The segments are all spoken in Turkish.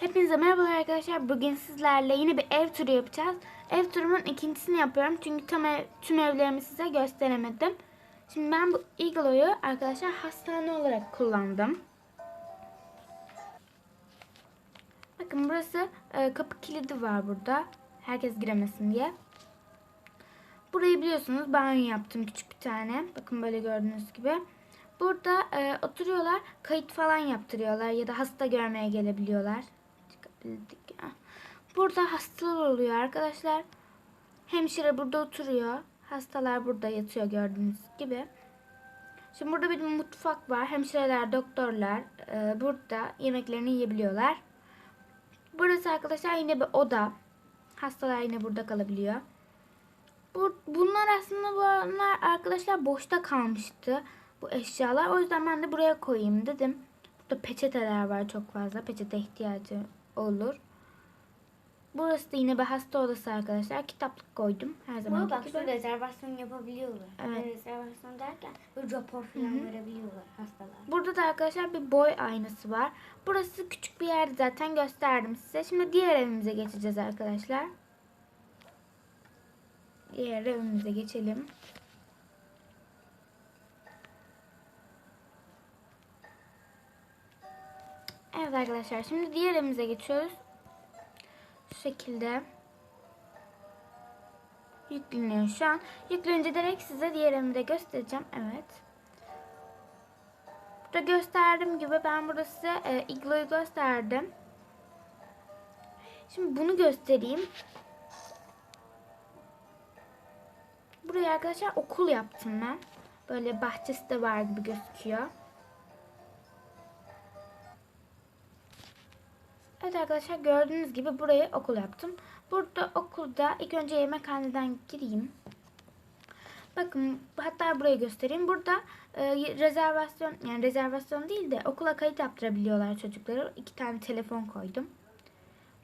Hepinize merhabalar arkadaşlar. Bugün sizlerle yine bir ev turu yapacağız. Ev turumun ikincisini yapıyorum. Çünkü tam ev, tüm evlerimi size gösteremedim. Şimdi ben bu igloyu arkadaşlar hastane olarak kullandım. Bakın burası e, kapı kilidi var burada. Herkes giremesin diye. Burayı biliyorsunuz banyo yaptım küçük bir tane. Bakın böyle gördüğünüz gibi. Burada e, oturuyorlar, kayıt falan yaptırıyorlar ya da hasta görmeye gelebiliyorlar. Ya. Burada hastalar oluyor arkadaşlar. Hemşire burada oturuyor. Hastalar burada yatıyor gördüğünüz gibi. Şimdi burada bir mutfak var. Hemşireler, doktorlar e, burada yemeklerini yiyebiliyorlar. Burası arkadaşlar yine bir oda. Hastalar yine burada kalabiliyor. Bu, bunlar aslında bunlar arkadaşlar boşta kalmıştı bu eşyalar. O yüzden ben de buraya koyayım dedim. Burada peçeteler var çok fazla. Peçete ihtiyacı olur. Burası da yine bir hasta odası arkadaşlar. Kitaplık koydum her zaman Ama bak gibi. rezervasyon yapabiliyorlar. Evet. Rezervasyon derken böyle rapor falan verebiliyorlar hastalar. Burada da arkadaşlar bir boy aynası var. Burası küçük bir yerde zaten gösterdim size. Şimdi diğer evimize geçeceğiz arkadaşlar. Diğer evimize geçelim. Evet arkadaşlar şimdi diğer evimize geçiyoruz. Şu şekilde. Yükleniyor şu an. Yüklenince direkt size diğer evimi de göstereceğim. Evet. Burada gösterdiğim gibi ben burada size e, igloyu gösterdim. Şimdi bunu göstereyim. Buraya arkadaşlar okul yaptım ben. Böyle bahçesi de var gibi gözüküyor. Arkadaşlar gördüğünüz gibi burayı okul yaptım. Burada okulda ilk önce yemekhaneden gireyim. Bakın hatta burayı göstereyim. Burada e, rezervasyon yani rezervasyon değil de okula kayıt yaptırabiliyorlar çocukları. İki tane telefon koydum.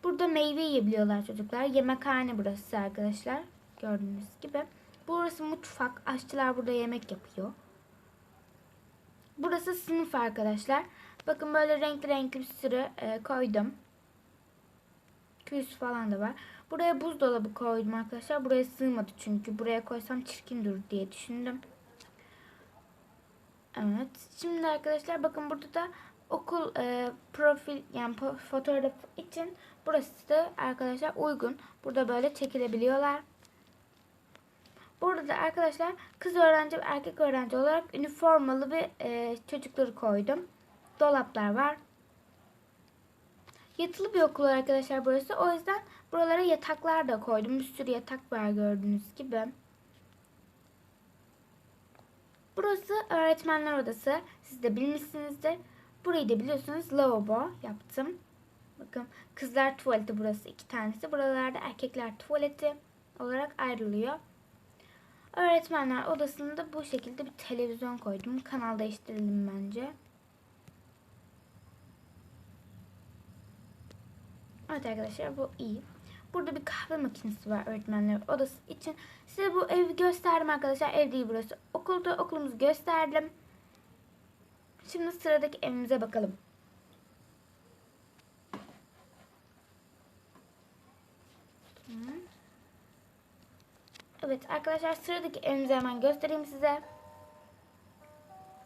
Burada meyve yiyebiliyorlar çocuklar. Yemekhane burası arkadaşlar. Gördüğünüz gibi. Burası mutfak. Aşçılar burada yemek yapıyor. Burası sınıf arkadaşlar. Bakın böyle renkli renkli bir sürü e, koydum. Küs falan da var. Buraya buzdolabı koydum arkadaşlar. Buraya sığmadı çünkü. Buraya koysam çirkin durur diye düşündüm. Evet. Şimdi arkadaşlar bakın burada da okul e, profil yani fotoğraf için burası da arkadaşlar uygun. Burada böyle çekilebiliyorlar. Burada da arkadaşlar kız öğrenci ve erkek öğrenci olarak üniformalı bir e, çocukları koydum. Dolaplar var. Yatılı bir okul arkadaşlar burası. O yüzden buralara yataklar da koydum. Bir sürü yatak var gördüğünüz gibi. Burası öğretmenler odası. Siz de bilmişsinizdir. Burayı da biliyorsunuz lavabo yaptım. Bakın kızlar tuvaleti burası iki tanesi. Buralarda erkekler tuvaleti olarak ayrılıyor. Öğretmenler odasında bu şekilde bir televizyon koydum. Kanal değiştirelim bence. Evet arkadaşlar bu iyi. Burada bir kahve makinesi var öğretmenler odası için. Size bu evi gösterdim arkadaşlar. Ev değil burası. Okulda okulumuzu gösterdim. Şimdi sıradaki evimize bakalım. Evet arkadaşlar sıradaki evimizi hemen göstereyim size.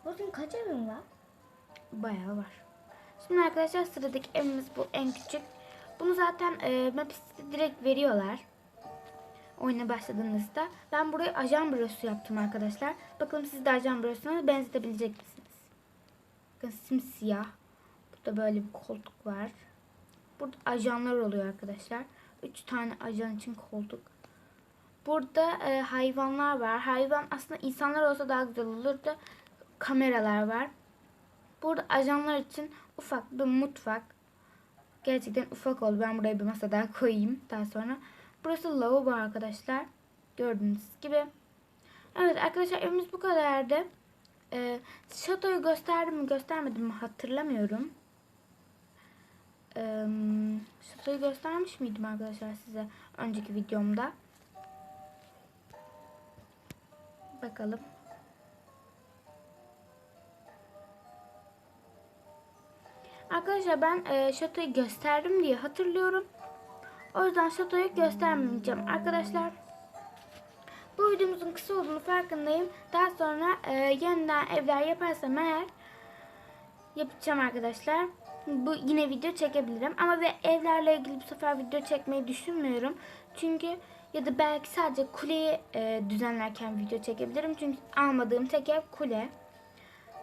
Bakın kaç evin var? Bayağı var. Şimdi arkadaşlar sıradaki evimiz bu en küçük. Bunu zaten e, Maps'te direkt veriyorlar. Oyuna başladığınızda. Ben burayı ajan bürosu yaptım arkadaşlar. Bakalım siz de ajan bürosuna benzetebilecek misiniz? Bakın simsiyah. Burada böyle bir koltuk var. Burada ajanlar oluyor arkadaşlar. Üç tane ajan için koltuk. Burada e, hayvanlar var. Hayvan aslında insanlar olsa daha güzel olurdu. Kameralar var. Burada ajanlar için ufak bir mutfak. Gerçekten ufak oldu. Ben buraya bir masa daha koyayım daha sonra. Burası lavabo arkadaşlar. Gördüğünüz gibi. Evet arkadaşlar evimiz bu kadardı. Ee, şatoyu gösterdim mi göstermedim mi hatırlamıyorum. Ee, şatoyu göstermiş miydim arkadaşlar size önceki videomda? Bakalım. Arkadaşlar ben e, şatoyu gösterdim diye hatırlıyorum. O yüzden şatoyu göstermeyeceğim arkadaşlar. Bu videomuzun kısa olduğunu farkındayım. Daha sonra e, yeniden evler yaparsam eğer yapacağım arkadaşlar. Bu yine video çekebilirim ama ve evlerle ilgili bu sefer video çekmeyi düşünmüyorum. Çünkü ya da belki sadece kuleyi e, düzenlerken video çekebilirim. Çünkü almadığım tek ev kule.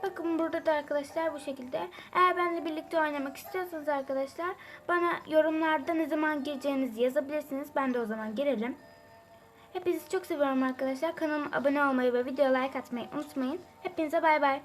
Bakın burada da arkadaşlar bu şekilde. Eğer benimle birlikte oynamak istiyorsanız arkadaşlar bana yorumlarda ne zaman gireceğinizi yazabilirsiniz. Ben de o zaman girerim. Hepinizi çok seviyorum arkadaşlar. Kanalıma abone olmayı ve videoya like atmayı unutmayın. Hepinize bay bay.